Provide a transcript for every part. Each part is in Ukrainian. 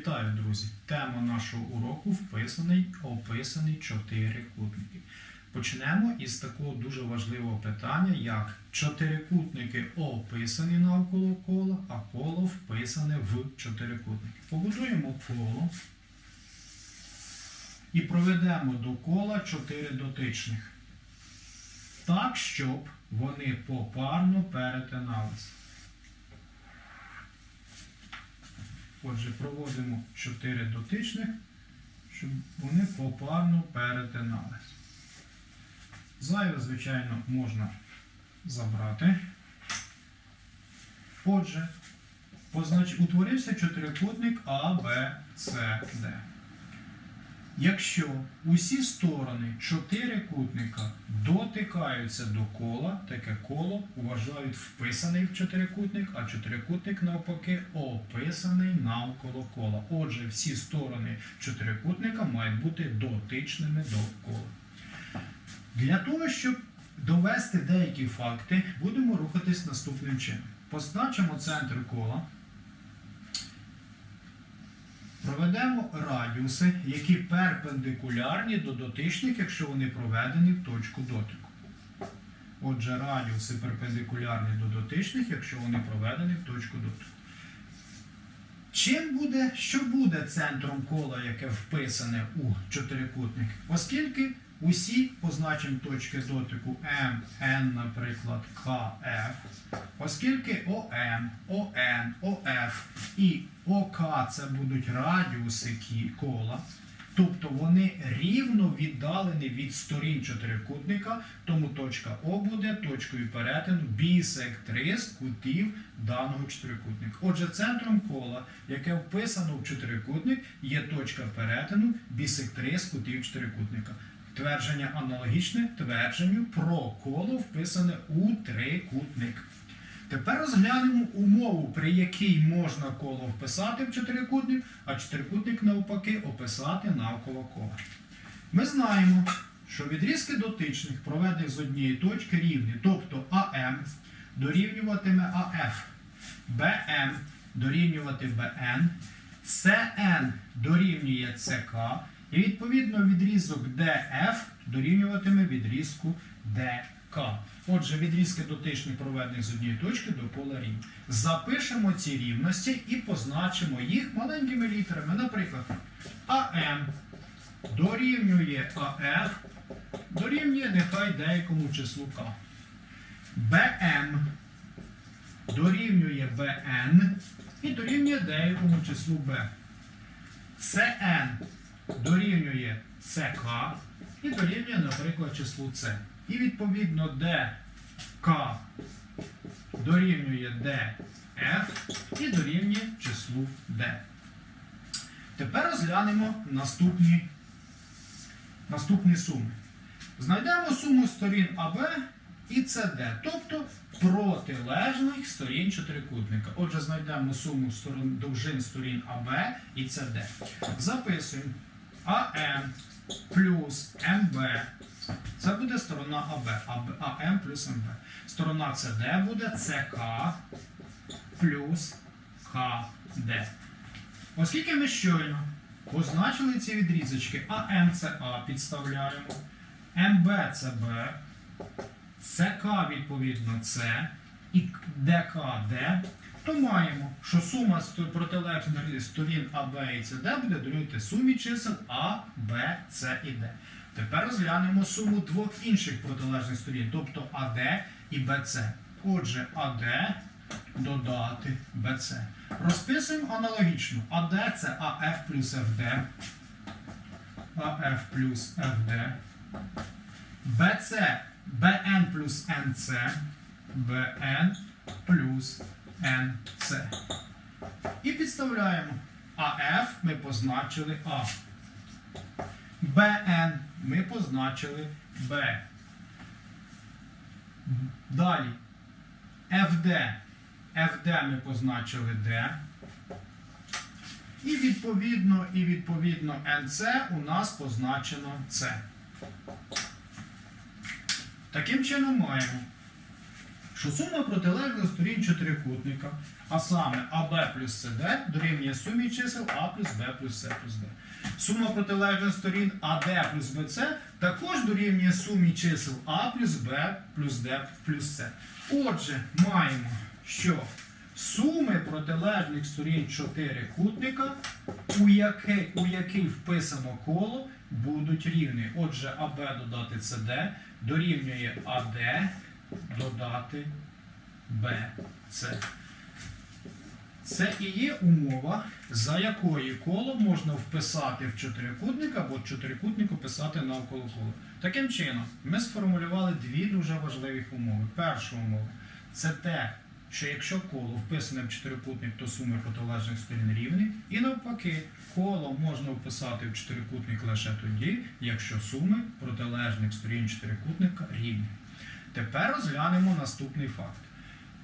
Вітаю, друзі! Тема нашого уроку вписаний, описаний чотирикутники. Почнемо із такого дуже важливого питання, як чотирикутники описані навколо кола, а коло вписане в чотирикутники. Побудуємо коло і проведемо до кола чотири дотичних. Так, щоб вони попарно перетиналися. Отже, проводимо 4 дотичних, щоб вони попарно перетинались. Зайве, звичайно, можна забрати. Отже, познач... утворився чотирикутник А, Б, С, Д. Якщо усі сторони чотирикутника дотикаються до кола, таке коло вважають вписаний в чотирикутник, а чотирикутник навпаки описаний навколо кола. Отже, всі сторони чотирикутника мають бути дотичними до кола. Для того, щоб довести деякі факти, будемо рухатись наступним чином. Позначимо центр кола. Проведемо радіуси, які перпендикулярні до дотичних, якщо вони проведені в точку дотику. Отже, радіуси перпендикулярні до дотичних, якщо вони проведені в точку дотику. Чим буде, що буде центром кола, яке вписане у чотирикутник? Оскільки усі позначимо точки дотику М, Н, наприклад, К, Ф, оскільки ОМ, ОН, ОФ і ОК це будуть радіуси кола, тобто вони рівно віддалені від сторін чотирикутника, тому точка О буде точкою перетину бісектрис кутів даного чотирикутника. Отже, центром кола, яке вписано в чотирикутник, є точка перетину бісектрис кутів чотирикутника. Твердження аналогічне твердженню про коло вписане у трикутник. Тепер розглянемо умову, при якій можна коло вписати в чотирикутник, а чотирикутник навпаки описати навколо кола. Ми знаємо, що відрізки дотичних, проведених з однієї точки, рівні, тобто АМ дорівнюватиме АФ, БМ дорівнювати БН, СН дорівнює СК, і відповідно відрізок DF дорівнюватиме відрізку ДК. Отже, відрізки дотичних проведених з однієї точки до кола рівні. Запишемо ці рівності і позначимо їх маленькими літерами. Наприклад, АМ дорівнює АФ, дорівнює нехай деякому числу К. БМ дорівнює БН і дорівнює деякому числу Б. СН дорівнює СК і дорівнює, наприклад, числу С. І відповідно ДК дорівнює ДФ і дорівнює числу Д. Тепер розглянемо наступні, наступні суми. Знайдемо суму сторін АБ і СД, тобто протилежних сторін чотирикутника. Отже, знайдемо суму сторон, довжин сторін АБ і СД. Записуємо АМ плюс МБ. Це буде сторона АБ, АМ плюс МБ. Сторона СД буде СК плюс КД. Оскільки ми щойно позначили ці відрізочки АМ це А підставляємо, МБ це Б, СК відповідно С і ДК Д, то маємо, що сума протилежних сторін АБ і СД буде дорівнювати сумі чисел А, Б, С і Д. Тепер розглянемо суму двох інших протилежних сторін, тобто АД і БЦ. Отже, АД додати БЦ. Розписуємо аналогічно. АД це АФ плюс ФД. АФ плюс ФД. БЦ БН плюс НЦ. БН плюс НЦ. І підставляємо. АФ ми позначили А. БН ми позначили Б. Далі. ФД. ФД ми позначили Д. І відповідно, і відповідно НЦ у нас позначено С. Таким чином маємо, що сума протилежних сторін чотирикутника, а саме АБ плюс СД дорівнює сумі чисел А плюс Б плюс С плюс Д. Сума протилежних сторін АД плюс БЦ також дорівнює сумі чисел А плюс Б плюс Д плюс С. Отже, маємо, що суми протилежних сторін чотирикутника, у який, у який вписано коло, будуть рівні. Отже, АБ додати СД дорівнює АД додати БЦ. Це і є умова, за якої коло можна вписати в чотирикутник або чотирикутник описати навколо кола. Таким чином, ми сформулювали дві дуже важливі умови. Перша умова це те, що якщо коло вписане в чотирикутник, то суми протилежних сторін рівні. І навпаки, коло можна вписати в чотирикутник лише тоді, якщо суми протилежних сторін чотирикутника рівні. Тепер розглянемо наступний факт.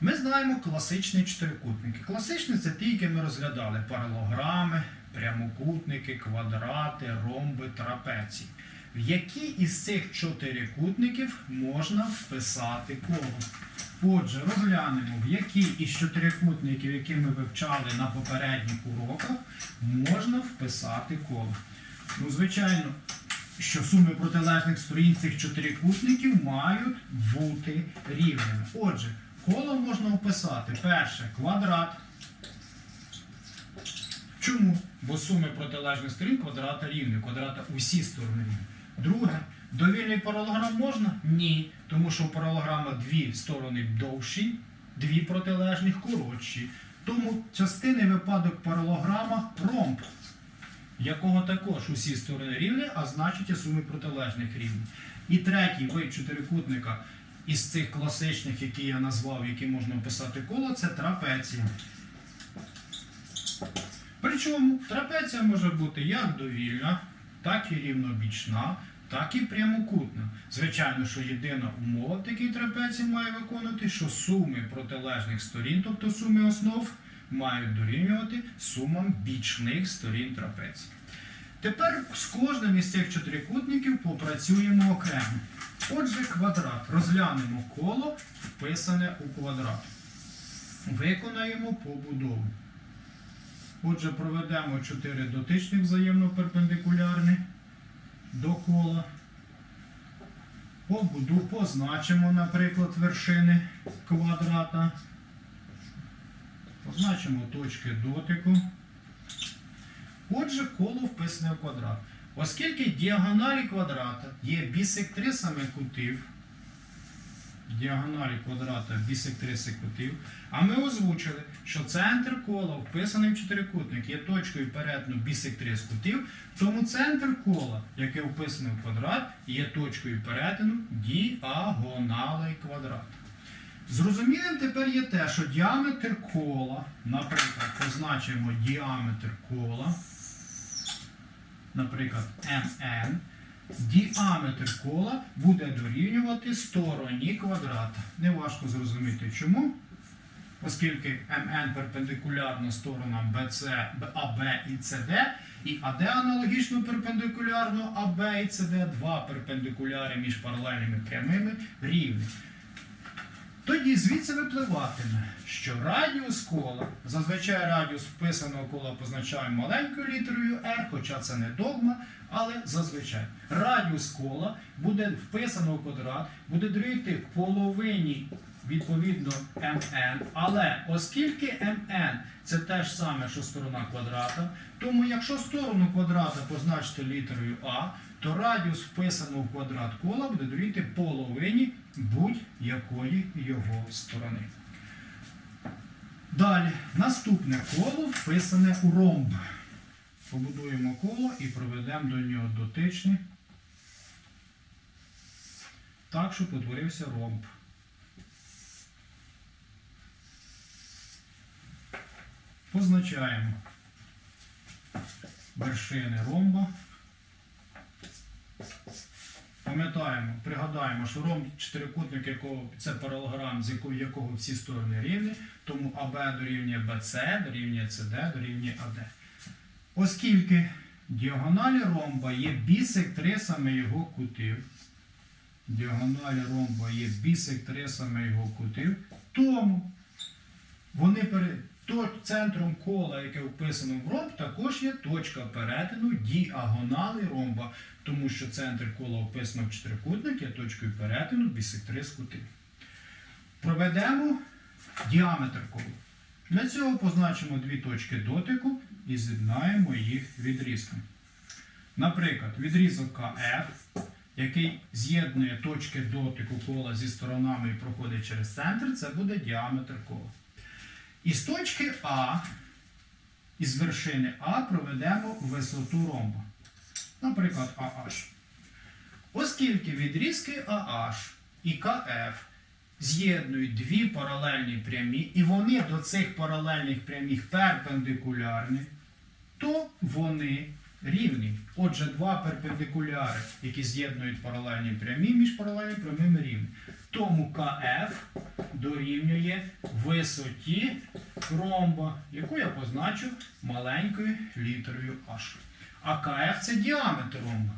Ми знаємо класичні чотирикутники. Класичні це ті, які ми розглядали: паралограми, прямокутники, квадрати, ромби, трапеції. В які із цих чотирикутників можна вписати коло? Отже, розглянемо, в які із чотирикутників, які ми вивчали на попередніх уроках, можна вписати коло. Ну, звичайно, що суми протилежних сторін цих чотирикутників мають бути рівними. Отже, коло можна описати перше квадрат. Чому? Бо суми протилежних сторін квадрата рівні. Квадрата усі сторони рівні. Друге, довільний паралограм можна? Ні. Тому що у паралограма дві сторони довші, дві протилежних коротші. Тому частини випадок паралограма ромб якого також усі сторони рівні, а значить і суми протилежних рівні. І третій вид чотирикутника із цих класичних, які я назвав, які можна описати коло, це трапеція. Причому трапеція може бути як довільна, так і рівнобічна, так і прямокутна. Звичайно, що єдина умова такій трапеції має виконувати, що суми протилежних сторін, тобто суми основ, мають дорівнювати сумам бічних сторін трапеції. Тепер з кожним із цих чотирикутників попрацюємо окремо. Отже, квадрат. Розглянемо коло, вписане у квадрат. Виконаємо побудову. Отже, проведемо 4 дотичних взаємно перпендикулярні до кола. Побуду позначимо, наприклад, вершини квадрата. Позначимо точки дотику. Отже, коло вписане в квадрат. Оскільки діагоналі квадрата є бісектрисами кутів, діагоналі квадрата бісектриси кутів, а ми озвучили, що центр кола вписаний в чотирикутник є точкою перетину бісектрис кутів, тому центр кола, яке вписане в квадрат, є точкою перетину діагоналей квадрата. Зрозумілим тепер є те, що діаметр кола, наприклад, позначимо діаметр кола, наприклад, MN, діаметр кола буде дорівнювати стороні квадрата. Неважко зрозуміти чому. Оскільки МН перпендикулярно сторонам BC, АБ і CD, і АД аналогічно перпендикулярно АБ і CD, два перпендикуляри між паралельними прямими рівні. Тоді звідси випливатиме, що радіус кола, зазвичай радіус вписаного кола позначаємо маленькою літерою R, хоча це не догма, але зазвичай. Радіус кола буде вписано в квадрат, буде дорівнювати половині відповідно mn, але оскільки mn це те ж саме, що сторона квадрата, тому якщо сторону квадрата позначити літерою А, то радіус вписаного в квадрат кола буде дорівнювати половині будь-якої його сторони. Далі, наступне коло вписане у ромб. Побудуємо коло і проведемо до нього дотичний. Так, щоб утворився ромб. Позначаємо вершини ромба. Пам'ятаємо, пригадаємо, що ромб чотирикутник, якого це паралограм, з якого, якого всі сторони рівні, тому АБ дорівнює БЦ, дорівнює СД, дорівнює АД. Оскільки діагоналі ромба є бісектрисами його кутів, діагоналі ромба є бісектрисами його кутів, тому вони пере... то центром кола, яке вписано в ромб, також є точка перетину діагонали ромба, тому що центр кола вписано в чотирикутник є точкою перетину бісектрис кутів. Проведемо діаметр кола. Для цього позначимо дві точки дотику і з'єднаємо їх відрізком. Наприклад, відрізок КФ, який з'єднує точки дотику кола зі сторонами і проходить через центр, це буде діаметр кола. Із точки А, із вершини А проведемо висоту ромба. Наприклад, AH. Оскільки відрізки AH і КФ з'єднують дві паралельні прямі, і вони до цих паралельних прямих перпендикулярні, то вони рівні. Отже, два перпендикуляри, які з'єднують паралельні прямі, між паралельними прямими рівні. Тому КФ дорівнює висоті ромба, яку я позначу маленькою літерою H. А КФ це діаметр ромба.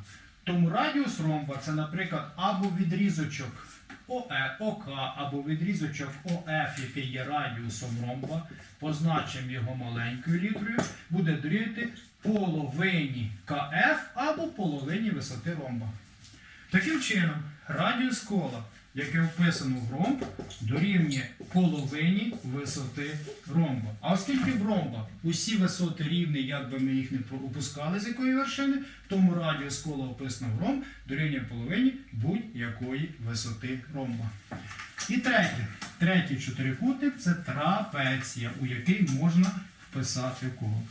Тому радіус ромба це, наприклад, або відрізочок ОЕ, ОК, або відрізочок ОФ, який є радіусом ромба, позначимо його маленькою літерою, буде дорівнювати половині КФ або половині висоти ромба. Таким чином, радіус кола, яке вписано в ромб, дорівнює половині висоти ромба. А оскільки в ромба усі висоти рівні, як би ми їх не опускали з якої вершини, тому радіус кола вписано в ромб дорівнює половині будь-якої висоти ромба. І третє. Третій чотирикутник це трапеція, у який можна вписати коло.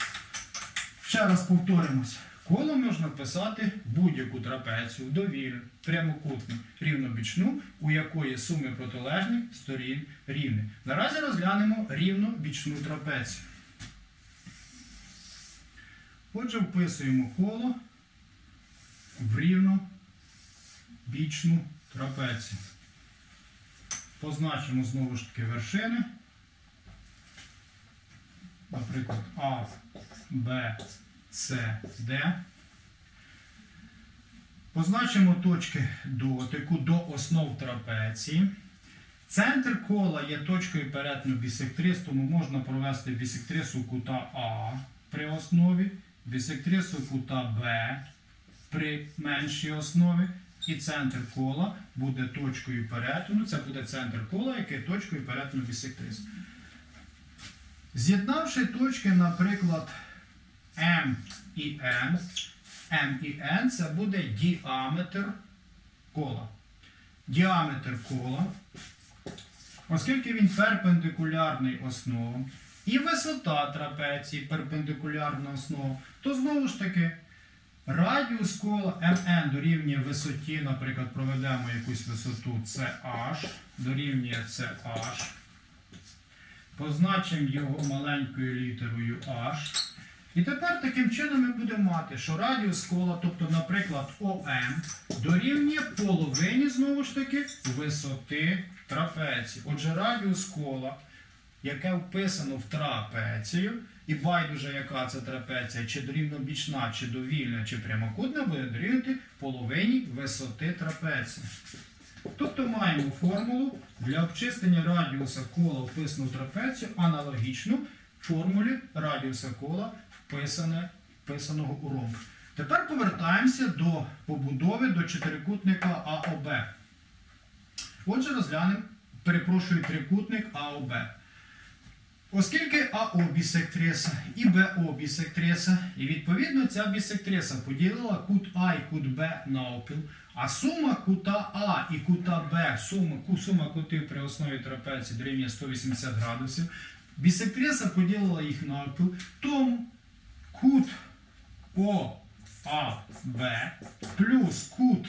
Ще раз повторимось. Коло можна вписати будь-яку трапецію, довільну, прямокутну, рівнобічну, у якої суми протилежних сторін рівні. Наразі розглянемо рівнобічну трапецію. Отже, вписуємо коло в рівнобічну трапецію. Позначимо знову ж таки вершини. Наприклад, А, Б, Д. Позначимо точки дотику до основ трапеції. Центр кола є точкою перетину бісектрис, тому можна провести бісектрису кута А при основі, бісектрису кута Б при меншій основі. І центр кола буде точкою перетину. Це буде центр кола, який точкою перетину бісектрис. З'єднавши точки, наприклад, М і N, М і N це буде діаметр кола. Діаметр кола, оскільки він перпендикулярний основам, і висота трапеції перпендикулярна основа, то знову ж таки радіус кола МН дорівнює висоті, наприклад, проведемо якусь висоту CH, дорівнює CH. Позначимо його маленькою літерою H. І тепер таким чином ми будемо мати, що радіус кола, тобто, наприклад, ОМ, дорівнює половині, знову ж таки, висоти трапеції. Отже, радіус кола, яке вписано в трапецію, і байдуже, яка це трапеція, чи рівнобічна, чи довільна, чи прямокутна, буде дорівнювати половині висоти трапеції. Тобто маємо формулу для обчислення радіуса кола вписаного в трапецію аналогічну формулі радіуса кола вписане, вписаного у ромб. Тепер повертаємося до побудови до чотирикутника АОБ. Отже, розглянемо, перепрошую, трикутник АОБ. Оскільки АО бісектриса і БО бісектриса, і відповідно ця бісектриса поділила кут А і кут Б навпіл, а сума кута А і кута Б, сума, сума кутів при основі трапеції дорівнює 180 градусів, бісектриса поділила їх навпіл, тому кут ОАБ плюс кут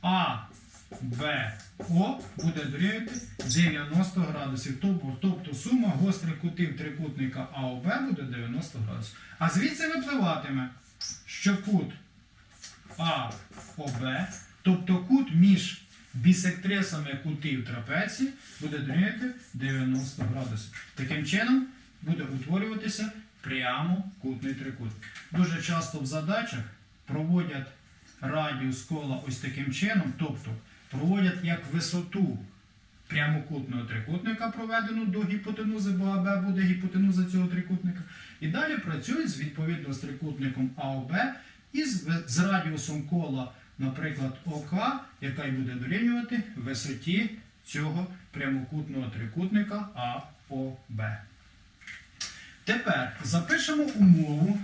АБО буде дорівнювати 90 градусів. Тобто, тобто сума гострих кутів трикутника АОБ буде 90 градусів. А звідси випливатиме, що кут АОБ, тобто кут між бісектрисами кутів трапеції, буде дорівнювати 90 градусів. Таким чином буде утворюватися прямокутний трикутник. Дуже часто в задачах проводять радіус кола ось таким чином, тобто проводять як висоту прямокутного трикутника, проведену до гіпотенузи, бо АБ буде гіпотенуза цього трикутника. І далі працюють з відповідно з трикутником АОБ і з радіусом кола, наприклад, ОК, яка й буде дорівнювати висоті цього прямокутного трикутника АОБ. Тепер запишемо умову.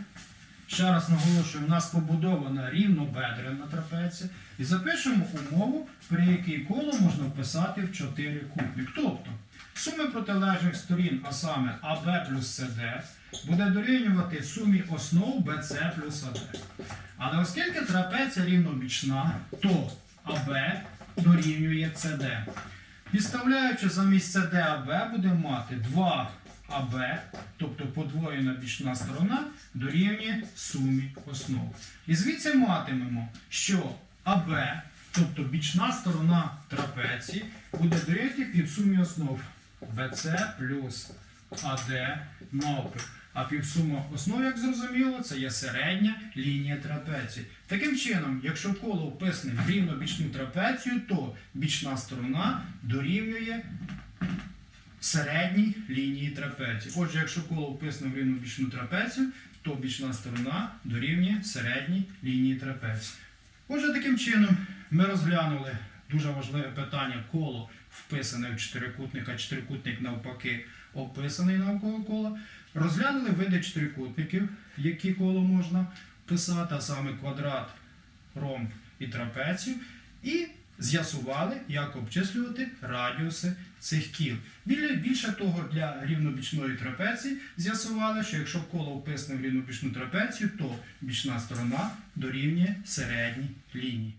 Ще раз наголошую, у нас побудована рівнобедрена трапеція. І запишемо умову, при якій коло можна вписати в чотирикутник. Тобто суми протилежних сторін, а саме АБ плюс СД, буде дорівнювати сумі основ БЦ плюс АД. Але оскільки трапеція рівнобічна, то АБ дорівнює СД. Підставляючи замість АБ, будемо мати 2 АБ, тобто подвоєна бічна сторона, дорівнює сумі основ. І звідси матимемо, що АБ, тобто бічна сторона трапеції, буде дорівнювати півсумі основ БЦ плюс АД навпіл. А півсума основ, як зрозуміло, це є середня лінія трапеції. Таким чином, якщо коло вписане в рівнобічну трапецію, то бічна сторона дорівнює середній лінії трапеції. Отже, якщо коло вписано в рівнобічну трапецію, то бічна сторона дорівнює середній лінії трапеції. Отже, таким чином ми розглянули дуже важливе питання коло вписане в чотирикутник, а чотирикутник навпаки описаний навколо кола. Розглянули види чотирикутників, які коло можна писати, а саме квадрат, ромб і трапецію. І з'ясували, як обчислювати радіуси цих кіл. Більше того, для рівнобічної трапеції з'ясували, що якщо коло вписане в рівнобічну трапецію, то бічна сторона дорівнює середній лінії.